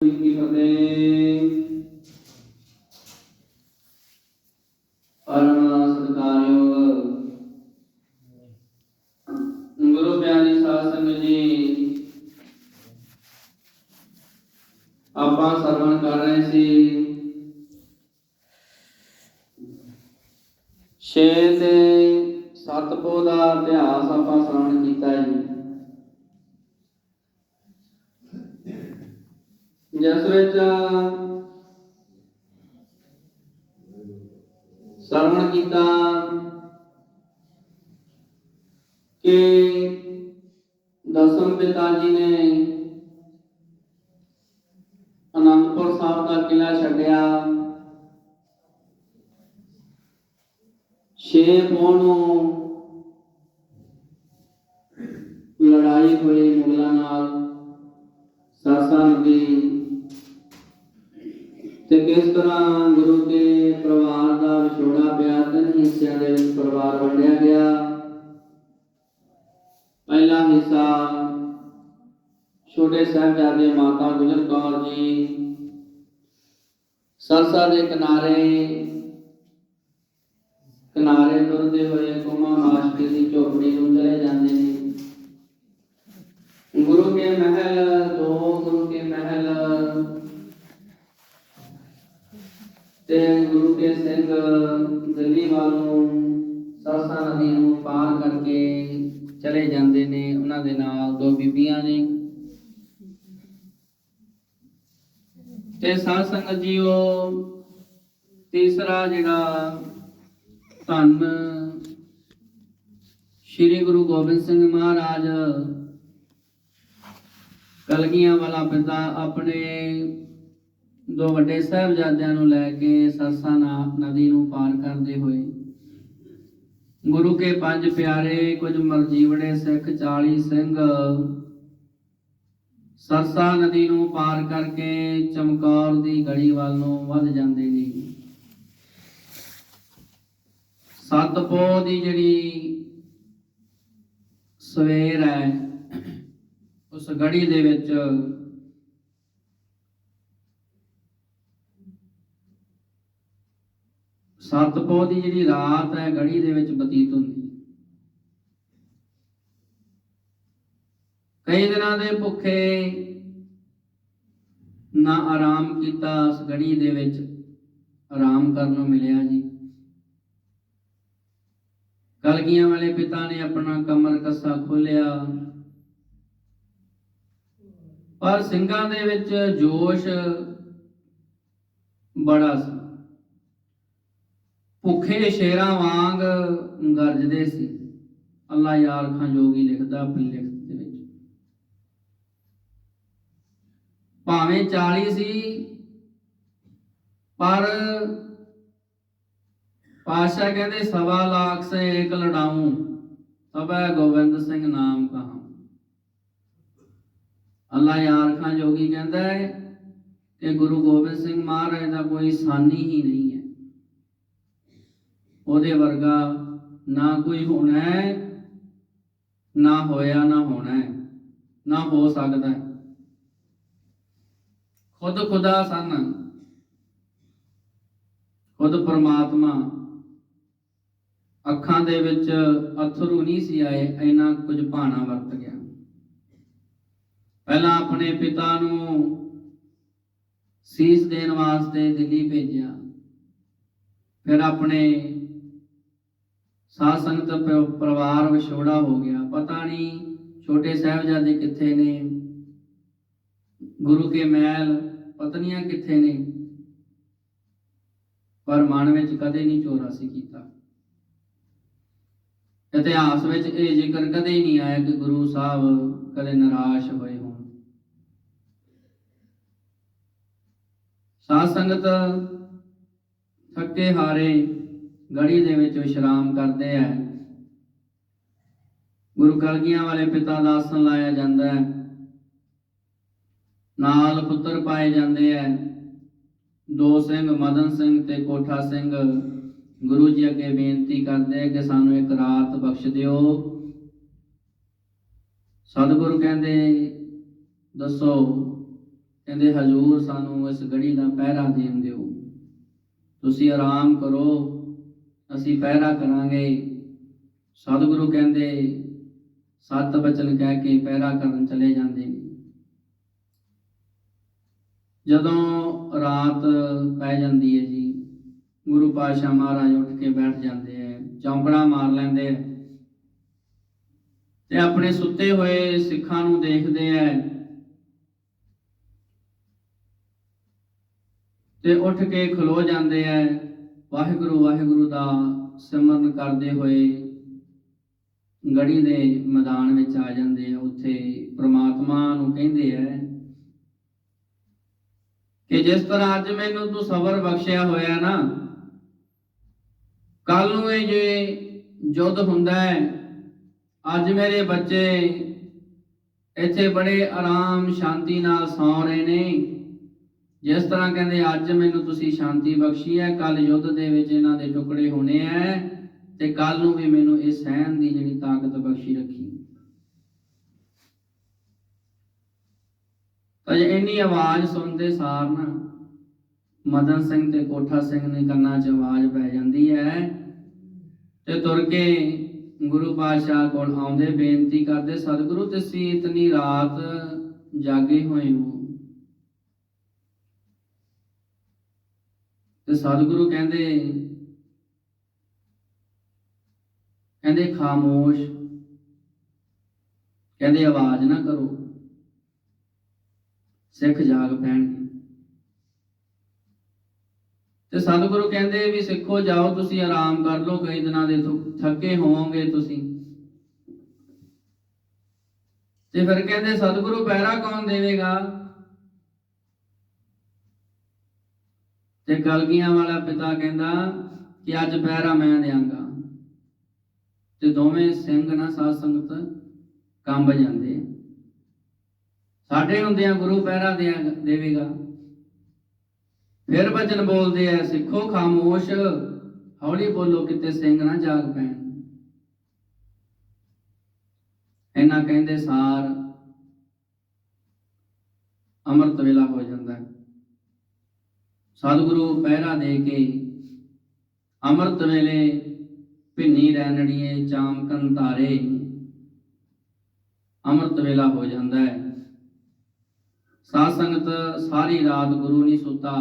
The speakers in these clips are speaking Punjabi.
ਜੀ ਕੀ ਫਤਿਹ ਕਿ ਦਸਮ ਪਿਤਾ ਜੀ ਨੇ ਅਨੰਦਪੁਰ ਸਾਹਿਬ ਦਾ ਕਿਲਾ ਛੱਡਿਆ। ਛੇ ਪੋਹ ਲੜਾਈ ਹੋਈ ਮੁਗਲਾਂ ਨਾਲ, ਸਾਸਾ ਨਦੀ। ਤੇ ਕਿਸ ਤਰ੍ਹਾਂ ਗੁਰੂ ਦੇ ਪਰਿਵਾਰ ਦਾ ਵਿਛੋੜਾ ਪਿਆ, ਤਿੰਨ ਹਿੱਸਿਆਂ ਦੇ ਵਿੱਚ ਪਰਿਵਾਰ ਵੰਡਿਆ ਗਿਆ। ਪਹਿਲਾ ਹਿੱਸਾ ਛੋਟੇ ਸਾਹਿਬਜ਼ਾਦੇ ਮਾਤਾ ਗੁਜਰ ਕੌਰ ਜੀ, ਸਰਸਾ ਦੇ ਕਿਨਾਰੇ ਕਿਨਾਰੇ ਤੁਰਦੇ ਹੋਏ ਕੁਮਾ ਮਾਸ਼ਕੀ ਦੀ ਝੋਪੜੀ ਨੂੰ ਚਲੇ ਜਾਂਦੇ ਨੇ। ਗੁਰੂ ਕੇ ਮਹਿਲ, ਦੋ ਗੁਰੂ ਕੇ ਮਹਿਲ ਤੇ ਗੁਰੂ ਕੇ ਸਿੰਘ, ਦਿੱਲੀ ਵੱਲੋਂ ਸਰਸਾ ਨਦੀ ਨੂੰ ਪਾਰ ਕਰਕੇ ਚਲੇ ਜਾਂਦੇ ਨੇ, ਉਹਨਾਂ ਦੇ ਨਾਲ ਦੋ ਬੀਬੀਆਂ ਨੇ। ਤੇ ਸਾਧ ਸੰਗਤ ਜੀਓ, ਤੀਸਰਾ ਜਿਹੜਾ ਧੰਨ ਸ੍ਰੀ ਗੁਰੂ ਗੋਬਿੰਦ ਸਿੰਘ ਮਹਾਰਾਜ ਕਲਗੀਆਂ ਵਾਲਾ ਪਿਤਾ ਆਪਣੇ ਦੋ ਵੱਡੇ ਸਾਹਿਬਜ਼ਾਦਿਆਂ ਨੂੰ ਲੈ ਕੇ ਸਰਸਾ ਨਾ- ਨਦੀ ਨੂੰ ਪਾਰ ਕਰਦੇ ਹੋਏ ਗੁਰੂ ਕੇ ਪੰਜ ਪਿਆਰੇ, ਕੁਝ ਮਰਜੀਵੜੇ ਸਿੱਖ 40 ਸਿੰਘ। ਸਰਸਾ ਨਦੀ ਨੂੰ ਪਾਰ ਕਰਕੇ ਚਮਕੌਰ ਦੀ ਗੜੀ ਵੱਲ ਨੂੰ ਵੱਧ ਜਾਂਦੇ ਨੇ। ਸਤਪੋ ਦੀ ਜਿਹੜੀ ਸਵੇਰ ਹੈ, ਉਸ ਗੜੀ ਦੇ ਵਿੱਚ ਸਤਪੋ ਦੀ ਜਿਹੜੀ ਰਾਤ ਹੈ, ਗੜੀ ਦੇ ਵਿੱਚ ਬਤੀਤ ਹੁੰਦੀ ਕਈ ਦਿਨਾਂ ਦੇ ਭੁੱਖੇ ਨਾ ਆਰਾਮ ਕੀਤਾ, ਉਸ ਗੜੀ ਦੇ ਵਿੱਚ ਆਰਾਮ ਕਰਨ ਨੂੰ ਮਿਲਿਆ ਜੀ। ਕਲਗੀਆਂ ਵਾਲੇ ਪਿਤਾ ਨੇ ਆਪਣਾ ਕਮਰ ਕੱਸਾ ਖੋਲਿਆ ਪਰ ਸਿੰਘਾਂ ਦੇ ਵਿੱਚ ਜੋਸ਼ ਬੜਾ ਸੀ। ਭੁੱਖੇ ਸ਼ੇਰਾਂ ਵਾਂਗ ਗਰਜਦੇ ਸੀ। ਅੱਲਾ ਯਾਰ ਖਾਂ ਜੋਗੀ ਲਿਖਦਾ ਆਪਣੀ ਲਿਖਤ ਦੇ ਵਿੱਚ। ਭਾਵੇਂ 40 ਸੀ, ਪਰ ਪਾਸ਼ਾ ਕਹਿੰਦੇ, ਸਵਾ ਲੱਖ ਸੇ ਇੱਕ ਲੜਾਉਂ ਤਬੈ ਗੋਬਿੰਦ ਸਿੰਘ ਨਾਮ ਕਹਾ। ਅੱਲਾ ਯਾਰ ਖਾਂ ਜੋਗੀ ਕਹਿੰਦਾ ਹੈ ਕਿ ਗੁਰੂ ਗੋਬਿੰਦ ਸਿੰਘ ਮਹਾਰਾਜ ਦਾ ਕੋਈ ਸਾਨੀ ਹੀ ਨਹੀਂ। ਉਹਦੇ ਵਰਗਾ ਨਾ ਕੋਈ ਹੋਣਾ ਹੈ, ਨਾ ਹੋਇਆ, ਨਾ ਹੋਣਾ ਹੈ, ਨਾ ਹੋ ਸਕਦਾ ਹੈ। ਖੁਦ ਖੁਦਾ ਸਨ, ਖੁਦ ਪਰਮਾਤਮਾ। ਅੱਖਾਂ ਦੇ ਵਿੱਚ ਅਥਰੂ ਨਹੀਂ ਸੀ ਆਏ, ਇੰਨਾ ਕੁਝ ਭਾਣਾ ਵਰਤ ਗਿਆ। ਪਹਿਲਾਂ ਆਪਣੇ ਪਿਤਾ ਨੂੰ ਸੀਸ ਦੇਣ ਵਾਸਤੇ ਦਿੱਲੀ ਭੇਜਿਆ, ਫਿਰ ਆਪਣੇ ਸਾਧ ਸੰਗਤ ਪਰਿਵਾਰ ਵਿਛੋੜਾ ਹੋ ਗਿਆ। ਪਤਾ ਨਹੀਂ ਛੋਟੇ ਸਾਹਿਬਜ਼ਾਦੇ ਕਿੱਥੇ ਨੇ, ਗੁਰੂ ਕੇ ਮਹਿਲ, ਪਤਨੀਆਂ ਕਿੱਥੇ ਨੇ। ਪਰ ਮਨ ਵਿੱਚ ਕਦੇ ਨਹੀਂ ਚੌਰਾਸੀ ਕੀਤਾ। ਇਤਿਹਾਸ ਵਿੱਚ ਇਹ ਜ਼ਿਕਰ ਕਦੇ ਹੀ ਨਹੀਂ ਆਇਆ ਕਿ ਗੁਰੂ ਸਾਹਿਬ ਕਦੇ ਨਿਰਾਸ਼ ਹੋਏ ਹੋਣ। ਸਾਧ ਸੰਗਤ ਥੱਕੇ ਹਾਰੇ ਗੜੀ ਦੇ ਵਿੱਚ ਵਿਸ਼ਰਾਮ ਕਰਦੇ ਆ। ਗੁਰੂ ਕਲਗੀਆਂ ਵਾਲੇ ਪਿਤਾ ਦਾ ਆਸਣ ਲਾਇਆ ਜਾਂਦਾ ਹੈ। ਨਾਲ ਪੁੱਤਰ ਪਾਏ ਜਾਂਦੇ ਐ ਦੋ ਸਿੰਘ, ਮਦਨ ਸਿੰਘ ਤੇ ਕੋਠਾ ਸਿੰਘ। ਗੁਰੂ ਜੀ ਅੱਗੇ ਬੇਨਤੀ ਕਰਦੇ ਆ ਕਿ ਸਾਨੂੰ ਇੱਕ ਰਾਤ ਬਖਸ਼ ਦਿਓ। ਸਤਿਗੁਰੂ ਕਹਿੰਦੇ, ਦੱਸੋ, ਕਹਿੰਦੇ, ਹਜੂਰ ਸਾਨੂੰ ਇਸ ਗੜੀ ਦਾ ਪਹਿਰਾ ਦੇਣ ਦਿਓ। ਤੁਸੀਂ ਆਰਾਮ ਕਰੋ। ਅਸੀਂ ਪਹਿਰਾ ਕਰਾਂਗੇ। ਸਤਿਗੁਰੂ ਕਹਿੰਦੇ, ਸਤ ਬਚਨ ਕਹਿ ਕੇ ਪਹਿਰਾ ਕਰਨ ਚਲੇ ਜਾਂਦੇ। ਨੇ ਜਦੋਂ ਰਾਤ ਪੈ ਜਾਂਦੀ ਹੈ ਜੀ, ਗੁਰੂ ਪਾਤਸ਼ਾਹ ਮਹਾਰਾਜ ਉੱਠ ਕੇ ਬੈਠ ਜਾਂਦੇ ਐ ਚੌਂਕੜਾ ਮਾਰ ਲੈਂਦੇ ਐ ਤੇ ਆਪਣੇ ਸੁੱਤੇ ਹੋਏ ਸਿੱਖਾਂ ਨੂੰ ਦੇਖਦੇ ਐ ਤੇ ਉੱਠ ਕੇ ਖਲੋ ਜਾਂਦੇ ਐ ਵਾਹਿਗੁਰੂ ਵਾਹਿਗੁਰੂ ਦਾ ਸਿਮਰਨ ਕਰਦੇ ਹੋਏ ਗੜੀ ਦੇ ਮੈਦਾਨ ਵਿੱਚ ਆ ਜਾਂਦੇ ਆ। ਉੱਥੇ ਪ੍ਰਮਾਤਮਾ ਨੂੰ ਕਹਿੰਦੇ ਐ ਕਿ ਜਿਸ ਤਰ੍ਹਾਂ ਅੱਜ ਮੈਨੂੰ ਤੂੰ ਸਬਰ ਬਖਸ਼ਿਆ ਹੋਇਆ ਨਾ ਕੱਲ ਨੂੰ ਇਹ ਜੇ ਜੁੱਧ ਹੁੰਦਾ ਹੈ, ਅੱਜ ਮੇਰੇ ਬੱਚੇ ਇੱਥੇ ਬੜੇ ਆਰਾਮ, ਸ਼ਾਂਤੀ ਨਾਲ ਸੌਂ ਰਹੇ ਨੇ। ਜਿਸ ਤਰ੍ਹਾਂ ਕਹਿੰਦੇ, ਅੱਜ ਮੈਨੂੰ ਤੁਸੀਂ ਸ਼ਾਂਤੀ ਬਖਸ਼ੀ ਹੈ ਕੱਲ ਯੁੱਧ ਦੇ ਵਿੱਚ ਇਹਨਾਂ ਦੇ ਟੁਕੜੇ ਹੋਣੇ ਐ, ਤੇ ਕੱਲ ਨੂੰ ਵੀ ਮੈਨੂੰ ਇਹ ਸਹਿਣ ਦੀ ਜਿਹੜੀ ਤਾਕਤ ਬਖਸ਼ੀ ਰੱਖੀ। ਤਾਂ ਇੰਨੀ ਆਵਾਜ਼ ਸੁਣਦੇ ਸਾਰ ਨਾ, ਮਦਨ ਸਿੰਘ ਤੇ ਕੋਠਾ ਸਿੰਘ ਨੇ ਕੰਨਾਂ 'ਚ ਆਵਾਜ਼ ਪੈ ਜਾਂਦੀ ਹੈ ਤੇ ਤੁਰ ਕੇ ਗੁਰੂ ਪਾਤਸ਼ਾਹ ਕੋਲ ਆਉਂਦੇ, ਬੇਨਤੀ ਕਰਦੇ, ਸਤਿਗੁਰੂ, ਤੁਸੀਂ ਇਤਨੀ ਰਾਤ ਜਾਗੇ ਹੋਏ ਹੋ। ਤੇ ਸਤਿਗੁਰੂ ਕਹਿੰਦੇ ਕਹਿੰਦੇ ਖਾਮੋਸ਼, ਕਹਿੰਦੇ ਆਵਾਜ਼ ਨਾ ਕਰੋ, ਸਿੱਖ ਜਾਗ ਪੈਣਗੇ। ਤੇ ਸਤਿਗੁਰੂ ਕਹਿੰਦੇ ਵੀ ਸਿੱਖੋ, ਜਾਓ ਤੁਸੀਂ ਆਰਾਮ ਕਰ ਲਓ, ਕਈ ਦਿਨਾਂ ਦੇ ਥੱਕੇ ਹੋਵੋਗੇ ਤੁਸੀਂ। ਤੇ ਫਿਰ ਕਹਿੰਦੇ, ਸਤਿਗੁਰੂ ਪਹਿਰਾ ਕੌਣ ਦੇਵੇਗਾ? ਤੇ ਕਲਗੀਆਂ ਵਾਲਾ ਪਿਤਾ ਕਹਿੰਦਾ ਕਿ ਅੱਜ ਪਹਿਰਾ ਮੈਂ ਦਿਆਂਗਾ। ਤੇ ਦੋਵੇਂ ਸਿੰਘ ਨਾ ਸਾਧ ਸੰਗਤ ਕੰਬ ਜਾਂਦੇ। ਆ। ਸਾਡੇ ਹੁੰਦਿਆਂ ਗੁਰੂ ਪਹਿਰਾ ਦਿਆਂ- ਦੇਵੇਗਾ। ਫਿਰ ਬਚਨ ਬੋਲਦੇ ਐ, ਸਿੱਖੋ ਖਾਮੋਸ਼, ਹੌਲੀ ਬੋਲੋ ਕਿਤੇ ਸਿੰਘ ਨਾ ਜਾਗ ਪੈਣ। ਇਹਨਾਂ ਕਹਿੰਦੇ ਸਾਰ ਅੰਮ੍ਰਿਤ ਵੇਲਾ ਹੋ ਜਾਂਦਾ। ਹੈ ਸਤਿਗੁਰੂ ਪਹਿਰਾ ਦੇ ਕੇ ਅੰਮ੍ਰਿਤ ਵੇਲੇ ਭਿੰਨੀ ਰਹਿਣੜੀਏ ਚਾਮ ਤਾਰੇ ਅੰਮ੍ਰਿਤ ਵੇਲਾ ਹੋ ਜਾਂਦਾ ਹੈ। ਸਾਧ ਸੰਗਤ ਸਾਰੀ ਰਾਤ ਗੁਰੂ ਨਹੀਂ ਸੁੱਤਾ,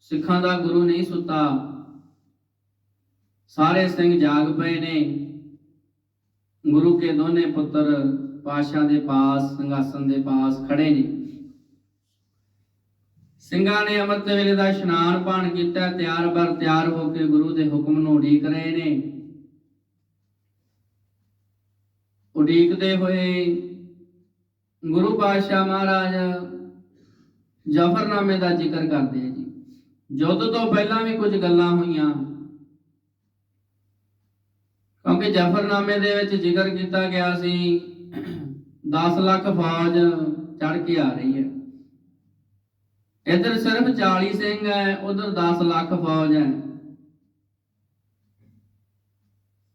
ਸਿੱਖਾਂ ਦਾ ਗੁਰੂ ਨਹੀਂ ਸੁੱਤਾ। ਸਾਰੇ ਸਿੰਘ ਜਾਗ ਪਏ ਨੇ। ਗੁਰੂ ਕੇ ਦੋਨੇ ਪੁੱਤਰ ਪਾਸ਼ਾ ਦੇ ਪਾਸ, ਸਿੰਘਾਸਨ ਦੇ ਪਾਸ ਖੜੇ ਨੇ। ਸਿੰਘਾਂ ਨੇ ਅੰਮ੍ਰਿਤ ਵੇਲੇ ਦਾ ਇਸ਼ਨਾਨ ਪਾਣ ਕੀਤਾ, ਤਿਆਰ ਬਰ ਤਿਆਰ ਹੋ ਕੇ ਗੁਰੂ ਦੇ ਹੁਕਮ ਨੂੰ ਉਡੀਕ ਰਹੇ ਨੇ। ਉਡੀਕਦੇ ਹੋਏ ਗੁਰੂ ਪਾਤਸ਼ਾਹ ਮਹਾਰਾਜ ਜ਼ਫਰਨਾਮੇ ਦਾ ਜ਼ਿਕਰ ਕਰਦੇ ਆ ਜੀ। ਯੁੱਧ ਤੋਂ ਪਹਿਲਾਂ ਵੀ ਕੁਝ ਗੱਲਾਂ ਹੋਈਆਂ। ਕਿਉਂਕਿ ਜ਼ਫਰਨਾਮੇ ਦੇ ਵਿੱਚ ਜ਼ਿਕਰ ਕੀਤਾ ਗਿਆ ਸੀ 10 ਲੱਖ ਫੌਜ ਚੜ ਕੇ ਆ ਰਹੀ ਹੈ। ਇੱਧਰ ਸਿਰਫ 40 ਸਿੰਘ ਹੈ, ਉਧਰ 10 ਲੱਖ ਫੌਜ ਹੈ।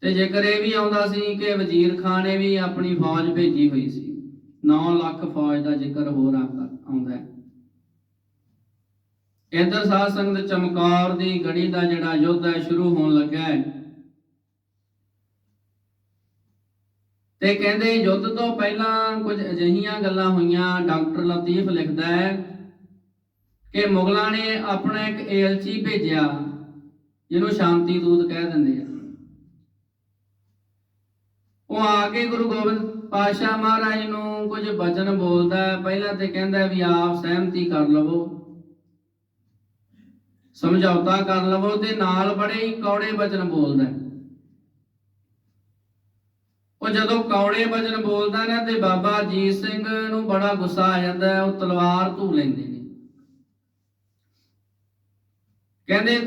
ਤੇ ਜੇਕਰ ਇਹ ਵੀ ਆਉਂਦਾ ਸੀ ਕਿ ਵਜ਼ੀਰ ਖਾਨ ਨੇ ਵੀ ਆਪਣੀ ਫੌਜ ਭੇਜੀ ਹੋਈ ਸੀ 9 ਲੱਖ ਫੌਜ ਦਾ ਜ਼ਿਕਰ ਹੋਰ ਆਉਂਦਾ ਆਉਂਦਾ ਹੈ। ਇੱਧਰ ਸਾਧ ਸੰਗਤ ਚਮਕੌਰ ਦੀ ਗੜੀ ਦਾ ਜਿਹੜਾ ਯੁੱਧ ਹੈ, ਸ਼ੁਰੂ ਹੋਣ ਲੱਗਾ ਹੈ। ਤੇ ਕਹਿੰਦੇ ਯੁੱਧ ਤੋਂ ਪਹਿਲਾਂ ਕੁਝ ਅਜਿਹੀਆਂ ਗੱਲਾਂ ਹੋਈਆਂ, ਡਾਕਟਰ ਲਤੀਫ ਲਿਖਦਾ ਹੈ ਕਿ ਮੁਗਲਾਂ ਨੇ ਆਪਣਾ ਇੱਕ ਏਲਚੀ ਭੇਜਿਆ, ਜਿਹਨੂੰ ਸ਼ਾਂਤੀ ਦੂਤ ਕਹਿ ਦਿੰਦੇ ਆ। ਉਹ ਆ ਕੇ ਗੁਰੂ ਗੋਬਿੰਦ ਪਾਤਸ਼ਾਹ ਮਹਾਰਾਜ ਨੂੰ ਕੁਝ ਬਚਨ ਬੋਲਦਾ, ਪਹਿਲਾਂ ਤੇ ਕਹਿੰਦਾ ਵੀ ਆਪ ਸਹਿਮਤੀ ਕਰ ਲਵੋ। ਸਮਝੌਤਾ ਕਰ ਲਵੋ ਤੇ ਨਾਲ ਬੜੇ ਹੀ ਕੌੜੇ ਬਚਨ ਬੋਲਦਾ ਉਹ ਜਦੋਂ ਕੌੜੇ ਬਚਨ ਬੋਲਦਾ ਨਾ ਤੇ ਬਾਬਾ ਅਜੀਤ ਸਿੰਘ ਨੂੰ ਬੜਾ ਗੁੱਸਾ ਆ ਜਾਂਦਾ, ਉਹ ਤਲਵਾਰ ਧੂ ਲੈਂਦੇ ਨੇ। ਕਹਿੰਦੇ,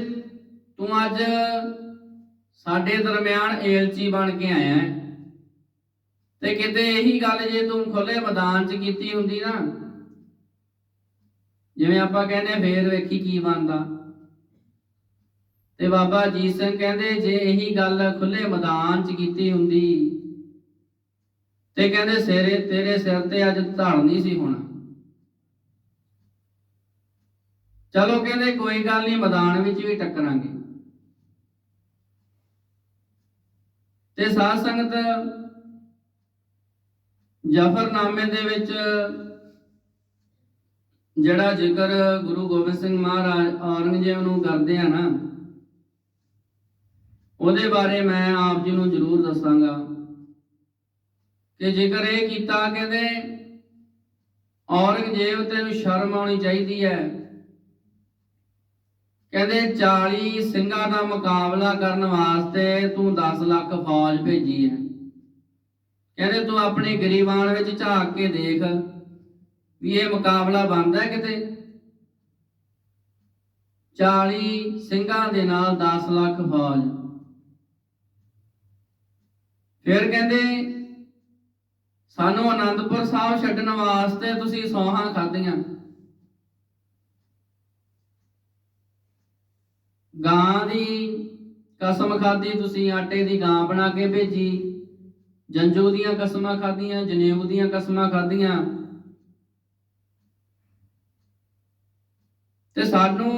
ਤੂੰ ਅੱਜ ਸਾਡੇ ਦਰਮਿਆਨ ਏਲਚੀ ਬਣ ਕੇ ਆਇਆ ਹੈ ਤੇ ਕਿਤੇ ਇਹੀ ਗੱਲ ਜੇ ਤੂੰ ਖੁੱਲੇ ਮੈਦਾਨ 'ਚ ਕੀਤੀ ਹੁੰਦੀ ਨਾ, ਜਿਵੇਂ ਆਪਾਂ ਕਹਿੰਦੇ ਫੇਰ ਵੇਖੀ ਕੀ ਬਣਦਾ। ਤੇ ਬਾਬਾ ਅਜੀਤ ਸਿੰਘ ਕਹਿੰਦੇ, ਜੇ ਇਹੀ ਗੱਲ ਖੁੱਲੇ ਮੈਦਾਨ 'ਚ ਕੀਤੀ ਹੁੰਦੀ ਤੇ ਕਹਿੰਦੇ ਸਿਰੇ ਤੇਰੇ ਸਿਰ ਤੇ ਅੱਜ ਧੜ ਨਹੀਂ ਸੀ ਹੋਣਾ। ਚਲੋ ਕਹਿੰਦੇ ਕੋਈ ਗੱਲ ਨਹੀਂ ਮੈਦਾਨ ਵਿੱਚ ਵੀ ਟੱਕਰਾਂਗੇ। ਤੇ ਸਾਧ ਸੰਗਤ ਜਫਰਨਾਮੇ ਦੇ ਵਿੱਚ ਜਿਹੜਾ ਜ਼ਿਕਰ ਗੁਰੂ ਗੋਬਿੰਦ ਸਿੰਘ ਮਹਾਰਾਜ ਔਰੰਗਜ਼ੇਬ ਨੂੰ ਕਰਦੇ ਆ ਨਾ, ਉਹਦੇ ਬਾਰੇ ਮੈਂ ਆਪ ਜੀ ਨੂੰ ਜ਼ਰੂਰ ਦੱਸਾਂਗਾ। ਕਿ ਜ਼ਿਕਰ ਇਹ ਕੀਤਾ, ਕਹਿੰਦੇ ਔਰੰਗਜ਼ੇਬ ਤੇ ਤੈਨੂੰ ਸ਼ਰਮ ਆਉਣੀ ਚਾਹੀਦੀ ਹੈ। ਕਹਿੰਦੇ 40 ਸਿੰਘਾਂ ਦਾ ਮੁਕਾਬਲਾ ਕਰਨ ਵਾਸਤੇ ਤੂੰ 10 ਲੱਖ ਫੌਜ ਭੇਜੀ ਹੈ। ਕਹਿੰਦੇ ਤੂੰ ਆਪਣੇ ਗਰੀਬਾਨ ਵਿੱਚ ਝਾਕ ਕੇ ਦੇਖ ਵੀ ਇਹ ਮੁਕਾਬਲਾ ਬਣਦਾ ਕਿਤੇ। 40 ਸਿੰਘਾਂ ਦੇ ਨਾਲ 10 ਲੱਖ ਫੌਜ। ਫਿਰ ਕਹਿੰਦੇ, ਸਾਨੂੰ ਅਨੰਦਪੁਰ ਸਾਹਿਬ ਛੱਡਣ ਵਾਸਤੇ ਤੁਸੀਂ ਸੌਹਾਂ ਖਾਧੀਆਂ। ਗਾਂ ਦੀ ਕਸਮ ਖਾਧੀ, ਤੁਸੀਂ ਆਟੇ ਦੀ ਗਾਂ ਬਣਾ ਕੇ ਭੇਜੀ। ਜੰਜੂ ਦੀਆਂ ਕਸਮਾਂ ਖਾਧੀਆਂ, ਜਨੇਊ ਦੀਆਂ ਕਸਮਾਂ ਖਾਧੀਆਂ। ਤੇ ਸਾਨੂੰ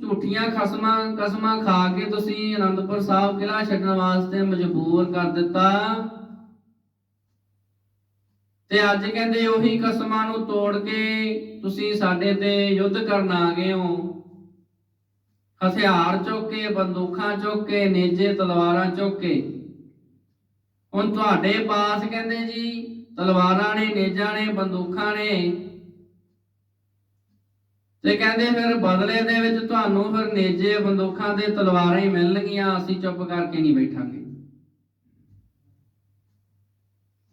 ਝੂਠੀਆਂ ਖਸਮਾਂ, ਕਸਮਾਂ ਖਾ ਕੇ ਤੁਸੀਂ ਅਨੰਦਪੁਰ ਸਾਹਿਬ ਕਿਲਾ ਛੱਡਣ ਵਾਸਤੇ ਮਜਬੂਰ ਕਰ ਦਿੱਤਾ। ਤੇ ਅੱਜ ਕਹਿੰਦੇ ਉਹੀ ਕਸਮਾਂ ਨੂੰ ਤੋੜ ਕੇ ਤੁਸੀਂ ਸਾਡੇ ਤੇ ਯੁੱਧ ਕਰਨ ਆ ਗਏ ਹੋ। ਹਥਿਆਰ ਚੁੱਕ ਕੇ, ਬੰਦੂਕਾਂ ਚੁੱਕ ਕੇ, ਨੇਜੇ ਤਲਵਾਰਾਂ ਚੁੱਕ ਕੇ। ਹੁਣ ਤੁਹਾਡੇ ਪਾਸ ਕਹਿੰਦੇ ਜੀ, ਤਲਵਾਰਾਂ ਨੇ, ਨੇਜਾਂ ਨੇ, ਬੰਦੂਕਾਂ ਨੇ। ਤੇ ਕਹਿੰਦੇ ਫਿਰ ਬਦਲੇ ਦੇ ਵਿੱਚ ਤੁਹਾਨੂੰ ਫਿਰ ਨੇਜੇ, ਬੰਦੂਕਾਂ ਤੇ ਤਲਵਾਰਾਂ ਹੀ ਮਿਲਣਗੀਆਂ, ਅਸੀਂ ਚੁੱਪ ਕਰਕੇ ਨਹੀਂ ਬੈਠਾਂਗੇ।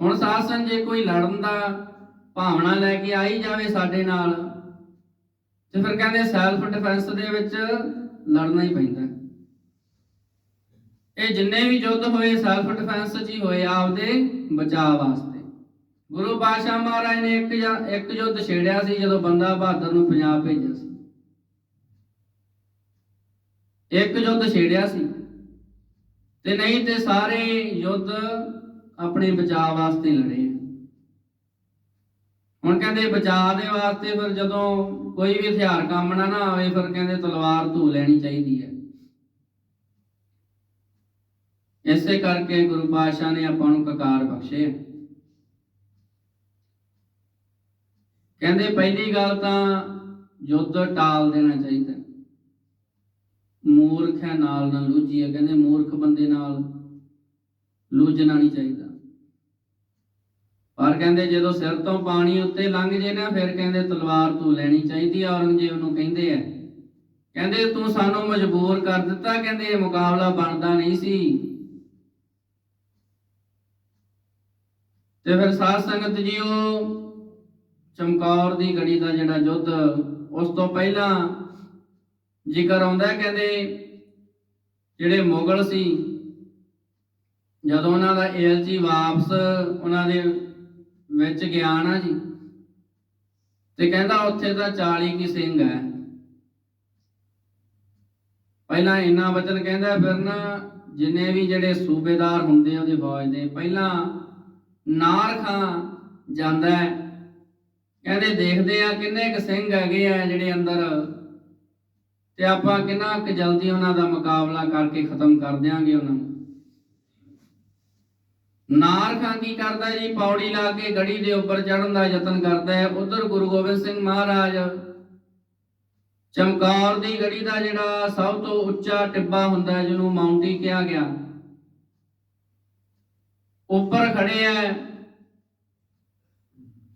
ਹੁਣ ਸਾਸਨ ਜੇ ਕੋਈ ਲੜਨ ਦਾ ਭਾਵਨਾ ਲੈ ਕੇ ਆਈ ਜਾਵੇ ਸਾਡੇ ਨਾਲ, ਤੇ ਫਿਰ ਕਹਿੰਦੇ ਸੈਲਫ ਡਿਫੈਂਸ ਦੇ ਵਿੱਚ ਲੜਨਾ ਹੀ ਪੈਂਦਾ ਇਹ ਜਿੰਨੇ ਵੀ ਯੁੱਧ ਹੋਏ ਸੈਲਫ ਡਿਫੈਂਸ 'ਚ ਹੀ ਹੋਏ, ਆਪਦੇ ਬਚਾਅ ਵਾਸਤੇ। ਗੁਰੂ ਪਾਤਸ਼ਾਹ ਮਹਾਰਾਜ ਨੇ ਇੱਕ ਜਾਂ ਇੱਕ ਯੁੱਧ ਛੇੜਿਆ ਸੀ, ਜਦੋਂ ਬੰਦਾ ਬਹਾਦਰ ਨੂੰ ਪੰਜਾਬ ਭੇਜਿਆ ਸੀ। ਇੱਕ ਯੁੱਧ ਛੇੜਿਆ ਸੀ। ਤੇ ਨਹੀਂ ਤੇ ਸਾਰੇ ਯੁੱਧ ਆਪਣੇ ਬਚਾਅ ਵਾਸਤੇ ਲੜੇ। ਹੁਣ ਕਹਿੰਦੇ ਬਚਾਅ ਦੇ ਵਾਸਤੇ ਫਿਰ ਜਦੋਂ ਕੋਈ ਵੀ ਹਥਿਆਰ ਕੰਮ ਨਾ ਨਾ ਆਵੇ, ਫਿਰ ਕਹਿੰਦੇ ਤਲਵਾਰ ਧੂ ਲੈਣੀ ਚਾਹੀਦੀ ਹੈ। ਇਸੇ ਕਰਕੇ ਗੁਰੂ ਪਾਤਸ਼ਾਹ ਨੇ ਆਪਾਂ ਨੂੰ ਕਕਾਰ ਬਖਸ਼ੇ। ਕਹਿੰਦੇ ਪਹਿਲੀ ਗੱਲ ਤਾਂ ਯੁੱਧ ਟਾਲ ਦੇਣਾ ਚਾਹੀਦਾ। ਮੂਰਖ ਹੈ, ਨਾਲ ਨਾ ਲੂਝੀਏ ਕਹਿੰਦੇ ਮੂਰਖ ਬੰਦੇ ਨਾਲ ਲੂਝਣਾ ਨਹੀਂ ਚਾਹੀਦਾ। ਕਹਿੰਦੇ ਜਦੋਂ ਸਿਰ ਤੋਂ ਪਾਣੀ ਉੱਤੇ ਲੰਘ ਜੇ ਨਾ, ਫਿਰ ਕਹਿੰਦੇ ਤਲਵਾਰ ਤੂੰ ਲੈਣੀ ਚਾਹੀਦੀ ਆ, ਔਰੰਗਜ਼ੇਬ ਨੂੰ ਕਹਿੰਦੇ ਆ। ਕਹਿੰਦੇ ਤੂੰ ਸਾਨੂੰ ਮਜਬੂਰ ਕਰ ਦਿੱਤਾ, ਕਹਿੰਦੇ ਇਹ ਮੁਕਾਬਲਾ ਬਣਦਾ ਨਹੀਂ ਸੀ। ਤੇ ਫਿਰ ਸਾਧ ਸੰਗਤ ਜੀ ਉਹ ਚਮਕੌਰ ਦੀ ਗੜੀ ਦਾ ਜਿਹੜਾ ਯੁੱਧ, ਉਸ ਤੋਂ ਪਹਿਲਾਂ ਜ਼ਿਕਰ ਆਉਂਦਾ, ਕਹਿੰਦੇ ਜਿਹੜੇ ਮੁਗਲ ਸੀ, ਜਦੋਂ ਉਹਨਾਂ ਦਾ ਏਲਚੀ ਵਾਪਸ, ਉਹਨਾਂ ਦੇ ਵਿੱਚ ਗਿਆਨ ਆ ਜੀ। ਤੇ ਕਹਿੰਦਾ ਉੱਥੇ ਤਾਂ 40 ਕੀ ਸਿੰਘ ਹੈ। ਪਹਿਲਾਂ ਇੰਨਾ ਵਚਨ ਕਹਿੰਦਾ ਫਿਰ ਨਾ ਜਿੰਨੇ ਵੀ ਜਿਹੜੇ ਸੂਬੇਦਾਰ ਹੁੰਦੇ ਆ ਉਹਦੀ ਫੌਜ ਦੇ। ਪਹਿਲਾਂ ਨਾਰ ਖਾਂ ਜਾਂਦਾ ਕਹਿੰਦੇ ਦੇਖਦੇ ਆ ਕਿੰਨੇ ਕ ਸਿੰਘ ਹੈਗੇ ਆ ਜਿਹੜੇ ਅੰਦਰ। ਤੇ ਆਪਾਂ ਕਿੰਨਾ ਕੁ ਜਲਦੀ ਉਹਨਾਂ ਦਾ ਮੁਕਾਬਲਾ ਕਰਕੇ ਖਤਮ ਕਰ ਦਿਆਂਗੇ ਉਹਨਾਂ ਨੂੰ। ਨਾਰ ਖਾਂ ਕੀ ਕਰਦਾ ਜੀ? ਪੌੜੀ ਲਾ ਕੇ ਗੜੀ ਦੇ ਉੱਪਰ ਚੜਨ ਦਾ ਯਤਨ ਕਰਦਾ ਹੈ। ਉਧਰ ਗੁਰੂ ਗੋਬਿੰਦ ਸਿੰਘ ਮਹਾਰਾਜ ਚਮਕੌਰ ਦੀ ਗੜੀ ਦਾ ਜਿਹੜਾ ਸਭ ਤੋਂ ਉੱਚਾ ਟਿੱਬਾ ਹੁੰਦਾ ਜਿਹਨੂੰ ਮਾਉਂਟੀ ਕਿਹਾ ਗਿਆ। ਉੱਪਰ ਖੜੇ ਐ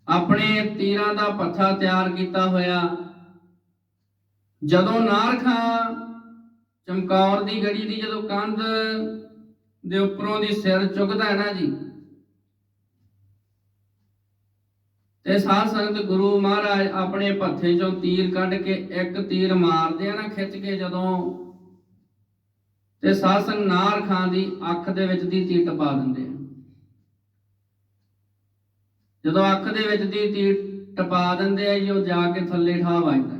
ਆਪਣੇ ਤੀਰਾਂ ਦਾ ਪੱਥਾ ਤਿਆਰ ਕੀਤਾ ਹੋਇਆ। ਜਦੋਂ ਨਾਰ ਖਾਂ ਚਮਕੌਰ ਦੀ ਗੜੀ ਦੀ ਜਦੋਂ ਕੰਧ ਦੇ ਉੱਪਰੋਂ ਦੀ ਸਿਰ ਚੁੱਕਦਾ ਹੈ ਨਾ ਜੀ। ਤੇ ਸਾਧ ਸੰਗਤ ਗੁਰੂ ਮਹਾਰਾਜ ਆਪਣੇ ਪੱਥੇ ਚੋਂ ਤੀਰ ਕੱਢ ਕੇ ਇੱਕ ਤੀਰ ਮਾਰਦੇ ਆ ਨਾ ਖਿੱਚ ਕੇ ਜਦੋਂ। ਤੇ ਸਾਧ ਸੰਗਤ ਨਾਰ ਖਾਂ ਦੀ ਅੱਖ ਦੇ ਵਿੱਚ ਦੀ ਤੀਰ ਟਪਾ ਦਿੰਦੇ ਆ। ਜਦੋਂ ਅੱਖ ਦੇ ਵਿੱਚ ਦੀ ਤੀਰ ਟਪਾ ਦਿੰਦੇ ਆ ਜੀ, ਉਹ ਜਾ ਕੇ ਥੱਲੇ ਠਾ ਵੱਜਦਾ।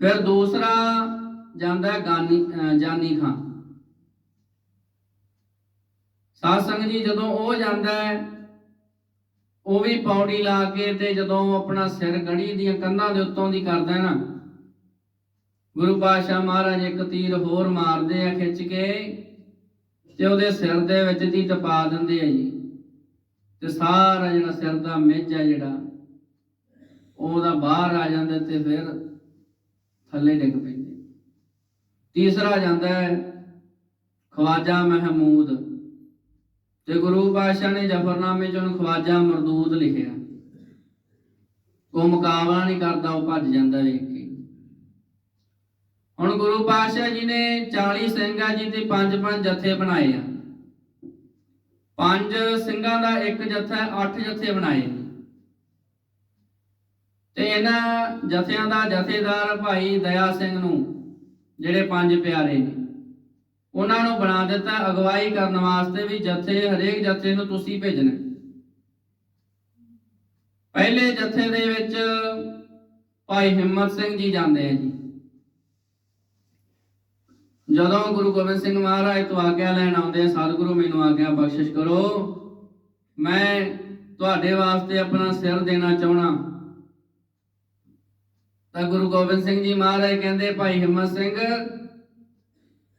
ਫਿਰ ਦੂਸਰਾ ਜਾਂਦਾ ਹੈ ਗਾਨੀ, ਅਹ ਜਾਨੀ ਖਾਂ। ਸਾਧ ਸੰਗਤ ਜੀ, ਜਦੋਂ ਉਹ ਜਾਂਦਾ ਹੈ, ਉਹ ਵੀ ਪੌੜੀ ਲਾ ਕੇ ਤੇ ਜਦੋਂ ਆਪਣਾ ਸਿਰ ਗੜੀ ਦੀਆਂ ਕੰਨਾਂ ਦੇ ਉੱਤੋਂ ਦੀ ਕਰਦਾ ਨਾ, ਗੁਰੂ ਪਾਤਸ਼ਾਹ ਮਹਾਰਾਜ ਇੱਕ ਤੀਰ ਹੋਰ ਮਾਰਦੇ ਆ ਖਿੱਚ ਕੇ ਤੇ ਉਹਦੇ ਸਿਰ ਦੇ ਵਿੱਚ ਦੀ ਟਪਾ ਦਿੰਦੇ ਆ ਜੀ। ਤੇ ਸਾਰਾ ਜਿਹੜਾ ਸਿਰ ਦਾ ਮਿੱਝ ਆ ਜਿਹੜਾ, ਉਹਦਾ ਬਾਹਰ ਆ ਜਾਂਦਾ ਤੇ ਫਿਰ ਥੱਲੇ ਡਿੱਗ ਪੈਂਦੇ। ਤੀਸਰਾ ਜਾਂਦਾ ਹੈ, ਖਵਾਜਾ ਮਹਿਮੂਦ। ਤੇ ਗੁਰੂ ਪਾਤਸ਼ਾਹ ਨੇ ਜਫਰਨਾਮੇ ਚ ਖਵਾਜਾ ਮਰਦੂਦ ਲਿਖਿਆ, ਉਹ ਮੁਕਾਬਲਾ ਨਹੀਂ ਕਰਦਾ, ਉਹ ਭੱਜ ਜਾਂਦਾ ਵੇਖ ਕੇ। ਹੁਣ ਗੁਰੂ ਪਾਤਸ਼ਾਹ ਜੀ ਨੇ 40 ਸਿੰਘਾਂ ਜੀ ਤੇ ਪੰਜ ਪੰਜ ਜਥੇ ਬਣਾਏ ਆ। ਪੰਜ ਸਿੰਘਾਂ ਦਾ ਇੱਕ ਜਥਾ, ਅੱਠ ਜਥੇ ਬਣਾਏ ਤੇ ਇਹਨਾਂ ਜਥਿਆਂ ਦਾ ਜਥੇਦਾਰ ਭਾਈ ਦਇਆ ਸਿੰਘ ਨੂੰ ਜਿਹੜੇ ਪੰਜ ਪਿਆਰੇ ਨੇ। ਉਹਨਾਂ ਨੂੰ ਬਣਾ ਦਿੱਤਾ ਅਗਵਾਈ ਕਰਨ ਵਾਸਤੇ ਵੀ ਜਥੇ, ਹਰੇਕ ਜਥੇ ਨੂੰ ਤੁਸੀਂ ਭੇਜਣਾ। ਪਹਿਲੇ ਜਥੇ ਦੇ ਵਿੱਚ ਭਾਈ ਹਿੰਮਤ ਸਿੰਘ ਜੀ ਜਾਂਦੇ ਆ ਜੀ। ਜਦੋਂ ਗੁਰੂ ਗੋਬਿੰਦ ਸਿੰਘ ਮਹਾਰਾਜ ਤੋਂ ਆਗਿਆ ਲੈਣ ਆਉਂਦੇ ਆ, ਸਤਿਗੁਰੂ ਮੈਨੂੰ ਆਗਿਆ, ਬਖਸ਼ਿਸ਼ ਕਰੋ। ਮੈਂ ਤੁਹਾਡੇ ਵਾਸਤੇ ਆਪਣਾ ਸਿਰ ਦੇਣਾ ਚਾਹਣਾ ਤਾਂ ਗੁਰੂ ਗੋਬਿੰਦ ਸਿੰਘ ਜੀ ਮਹਾਰਾਜ ਕਹਿੰਦੇ, ਭਾਈ ਹਿੰਮਤ ਸਿੰਘ,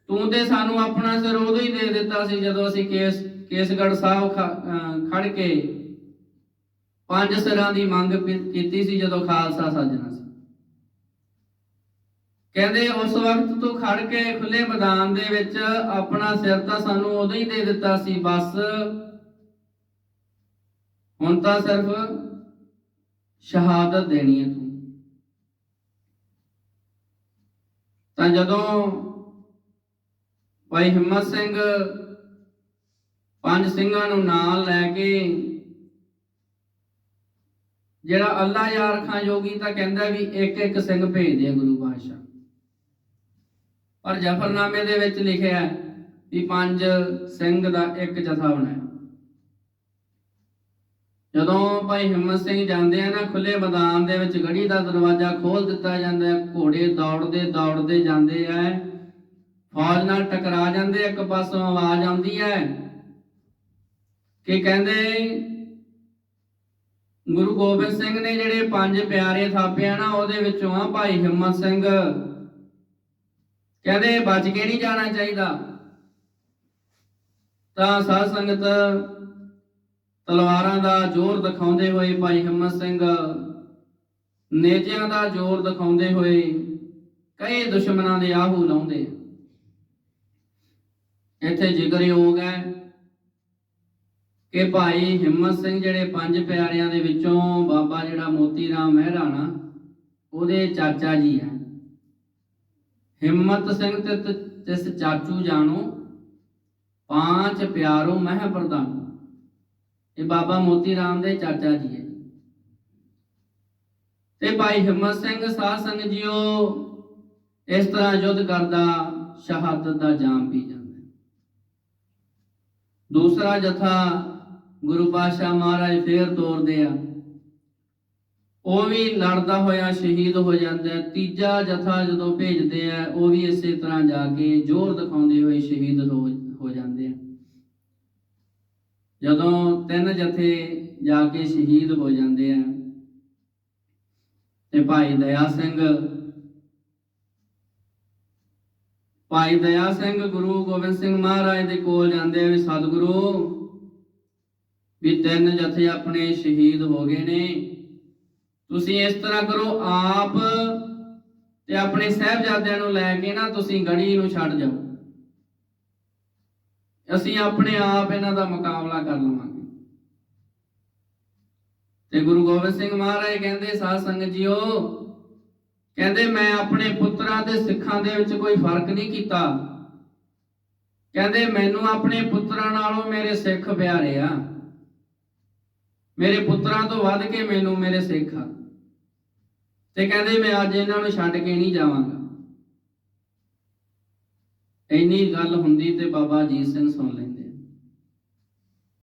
ਤੂੰ ਤੇ ਸਾਨੂੰ ਆਪਣਾ ਸਿਰ ਉਦੋਂ ਹੀ ਦੇ ਦਿੱਤਾ ਸੀ ਜਦੋਂ ਅਸੀਂ ਕੇਸ, ਕੇਸਗੜ੍ਹ ਸਾਹਿਬ ਖੜ ਕੇ ਪੰਜ ਸਿਰਾਂ ਦੀ ਮੰਗ ਕੀਤੀ ਸੀ ਜਦੋਂ ਖਾਲਸਾ ਸਾਜਣਾ ਸੀ। ਕਹਿੰਦੇ, ਉਸ ਵਕਤ ਤੂੰ ਖੜ ਕੇ ਖੁੱਲੇ ਮੈਦਾਨ ਦੇ ਵਿੱਚ ਆਪਣਾ ਸਿਰ ਤਾਂ ਸਾਨੂੰ ਉਦੋਂ ਹੀ ਦੇ ਦਿੱਤਾ ਸੀ, ਬਸ ਹੁਣ ਤਾਂ ਸਿਰਫ ਸ਼ਹਾਦਤ ਦੇਣੀ ਹੈ ਤੂੰ। ਤਾਂ ਜਦੋਂ ਭਾਈ ਹਿੰਮਤ ਸਿੰਘ ਪੰਜ ਸਿੰਘਾਂ ਨੂੰ ਨਾਲ ਲੈ ਕੇ ਜਿਹੜਾ ਅੱਲਾ ਯਾਰ ਖਾਂ ਜੋਗੀ ਤਾਂ ਕਹਿੰਦਾ ਵੀ ਇੱਕ ਇੱਕ ਸਿੰਘ ਭੇਜਦੇ ਆ ਗੁਰੂ ਪਾਤਸ਼ਾਹ। ਪਰ ਜਫਰਨਾਮੇ ਦੇ ਵਿੱਚ ਲਿਖਿਆ ਵੀ ਪੰਜ ਸਿੰਘ ਦਾ ਇੱਕ ਜਥਾ ਬਣਾਇਆ। ਜਦੋਂ ਭਾਈ ਹਿੰਮਤ ਸਿੰਘ ਜਾਂਦੇ ਆ ਨਾ ਖੁੱਲੇ ਮੈਦਾਨ ਦੇ ਵਿੱਚ, ਗੜੀ ਦਾ ਦਰਵਾਜ਼ਾ ਖੋਲ ਦਿੱਤਾ ਜਾਂਦਾ ਹੈ, ਘੋੜੇ ਦੌੜਦੇ ਦੌੜਦੇ ਜਾਂਦੇ ਆ। ਫੌਜ ਨਾਲ ਟਕਰਾ ਜਾਂਦੇ ਇੱਕ ਪਾਸੋਂ ਆਵਾਜ਼ ਆਉਂਦੀ ਹੈ ਕਿ ਕਹਿੰਦੇ, ਗੁਰੂ ਗੋਬਿੰਦ ਸਿੰਘ ਨੇ ਜਿਹੜੇ ਪੰਜ ਪਿਆਰੇ ਥਾਪੇ ਆ ਨਾ, ਉਹਦੇ ਵਿੱਚੋਂ ਆ ਭਾਈ ਹਿੰਮਤ ਸਿੰਘ। ਕਹਿੰਦੇ, ਬਚ ਕੇ ਨਹੀਂ ਜਾਣਾ ਚਾਹੀਦਾ। ਤਾਂ ਸਾਧ ਸੰਗਤ ਤਲਵਾਰਾਂ ਦਾ ਜ਼ੋਰ ਦਿਖਾਉਂਦੇ ਹੋਏ ਭਾਈ ਹਿੰਮਤ ਸਿੰਘ ਨੇਜਿਆਂ ਦਾ ਜ਼ੋਰ ਦਿਖਾਉਂਦੇ ਹੋਏ ਕਈ ਦੁਸ਼ਮਣਾਂ ਦੇ ਆਹੂ ਲਾਉਂਦੇ। ਇੱਥੇ ਜ਼ਿਕਰਯੋਗ ਹੈ ਕਿ ਭਾਈ ਹਿੰਮਤ ਸਿੰਘ ਜਿਹੜੇ ਪੰਜ ਪਿਆਰਿਆਂ ਦੇ ਵਿੱਚੋਂ ਬਾਬਾ ਜਿਹੜਾ ਮੋਤੀ ਰਾਮ ਮਹਿਰਾਣਾ ਉਹਦੇ ਚਾਚਾ ਜੀ ਹੈ। ਹਿੰਮਤ ਸਿੰਘ ਤੇ ਤ- ਤਿਸ ਚਾਚੂ ਜਾਣੋ ਪੰਜ ਪਿਆਰੋ ਮਹਿ ਪ੍ਰਧਾਨ। ਇਹ ਬਾਬਾ ਮੋਤੀ ਰਾਮ ਦੇ ਚਾਚਾ ਜੀ ਹੈ। ਤੇ ਭਾਈ ਹਿੰਮਤ ਸਿੰਘ ਸਾਧ ਸੰਗ ਜੀਓ, ਇਸ ਤਰ੍ਹਾਂ ਯੁੱਧ ਕਰਦਾ, ਸ਼ਹਾਦਤ ਦਾ ਜਾਮ ਪੀ ਜਾਂਦਾ ਦੂਸਰਾ ਜਥਾ ਗੁਰੂ ਪਾਤਸ਼ਾਹ ਮਹਾਰਾਜ ਫੇਰ ਤੋਰਦੇ ਆ। ਉਹ ਵੀ ਲੜਦਾ ਹੋਇਆ, ਸ਼ਹੀਦ ਹੋ ਜਾਂਦਾ ਹੈ। ਤੀਜਾ ਜਥਾ ਜਦੋਂ ਭੇਜਦੇ ਆ, ਉਹ ਵੀ ਇਸੇ ਤਰ੍ਹਾਂ ਜਾ ਕੇ ਜ਼ੋਰ ਦਿਖਾਉਂਦੇ ਹੋਏ ਸ਼ਹੀਦ ਹੋ ਜਾਂਦੇ ਜਦੋਂ ਤਿੰਨ ਜਥੇ ਜਾ ਕੇ ਸ਼ਹੀਦ ਹੋ ਜਾਂਦੇ ਆ, ਤੇ ਭਾਈ ਦਇਆ ਸਿੰਘ, ਭਾਈ ਦਇਆ ਸਿੰਘ ਗੁਰੂ ਗੋਬਿੰਦ ਸਿੰਘ ਮਹਾਰਾਜ ਦੇ ਕੋਲ ਜਾਂਦੇ ਆ ਵੀ ਸਤਿਗੁਰੂ ਵੀ ਤਿੰਨ ਜਥੇ ਆਪਣੇ ਸ਼ਹੀਦ ਹੋ ਗਏ ਨੇ। ਤੁਸੀਂ ਇਸ ਤਰ੍ਹਾਂ ਕਰੋ, ਆਪ ਤੇ ਆਪਣੇ ਸਹਿਬਜ਼ਾਦਿਆਂ ਨੂੰ ਲੈ ਕੇ ਨਾ ਤੁਸੀਂ ਗੜੀ ਨੂੰ ਛੱਡ ਜਾਓ। ਅਸੀਂ ਆਪਣੇ ਆਪ ਇਹਨਾਂ ਦਾ ਮੁਕਾਬਲਾ ਕਰ ਲਵਾਂਗੇ। ਤੇ ਗੁਰੂ ਗੋਬਿੰਦ ਸਿੰਘ ਮਹਾਰਾਜ ਕਹਿੰਦੇ, ਸਾਧ ਸੰਗਤ ਜੀਓ, ਕਹਿੰਦੇ ਮੈਂ ਆਪਣੇ ਪੁੱਤਰਾਂ ਤੇ ਸਿੱਖਾਂ ਦੇ ਵਿੱਚ ਕੋਈ ਫ਼ਰਕ ਨਹੀਂ ਕੀਤਾ। ਕਹਿੰਦੇ ਮੈਨੂੰ ਆਪਣੇ ਪੁੱਤਰਾਂ ਨਾਲੋਂ ਮੇਰੇ ਸਿੱਖ ਪਿਆਰੇ ਆ। ਮੇਰੇ ਪੁੱਤਰਾਂ ਤੋਂ ਵੱਧ ਕੇ ਮੈਨੂੰ ਮੇਰੇ ਸਿੱਖ ਆ। ਤੇ ਕਹਿੰਦੇ ਮੈਂ ਅੱਜ ਇਹਨਾਂ ਨੂੰ ਛੱਡ ਕੇ ਨਹੀਂ ਜਾਵਾਂਗਾ। ਇੰਨੀ ਗੱਲ ਹੁੰਦੀ ਤੇ ਬਾਬਾ ਅਜੀਤ ਸਿੰਘ ਸੁਣ ਲੈਂਦੇ।